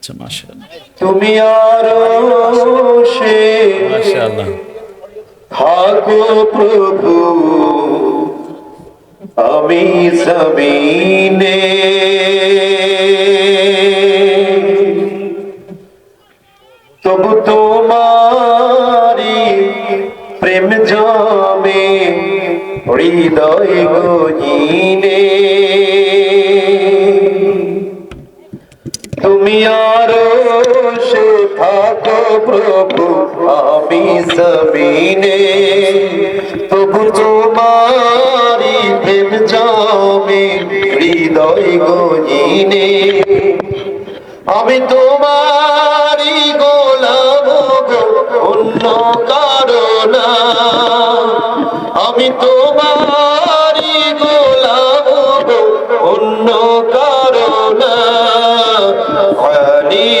আচ্ছা মাশাআল্লাহ। তুমি আরও মাশাআল্লাহ। থাকো প্রভু আমি জমিনে। তবু তোমারি প্রেম জমে হৃদয় গজিনে তুমি আরও সে থাকো প্রভু, আমি জমিনে। তবু তোমারি প্রেম জমে হৃদয় গজিনে আমি তোমারি গোলাম গো, অন্য কারণ আমি তোমারি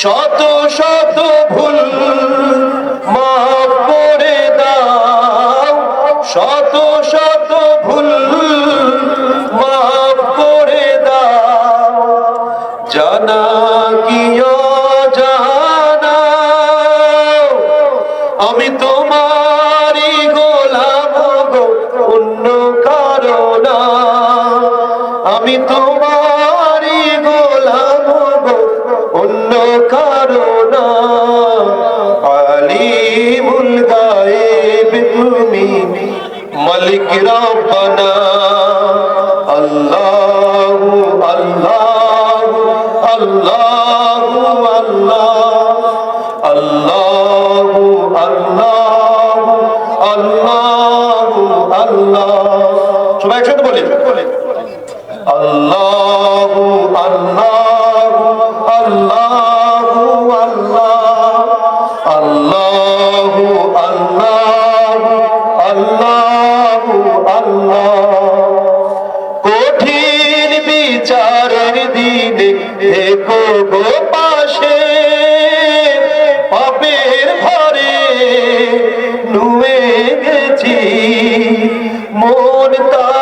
শত শত ভুল মাফ করে দাও। শত শত ভুল মাফ করে দাও। জানা কি আমি তোমারি গোলাম গো, অন্য কারণ আমি তোমারি মালিক রব্বানা, আল্লাহু আল্লাহু আল্লাহু আল্লাহ, আল্লাহু আল্লাহু আল্লাহু আল্লাহ। সবাই একসাথে বলি। আল্লাহু আল্লাহু আল্লাহ। দেখো গো পাশে পাপের ভরে নুয়ে গেছি। মন তাই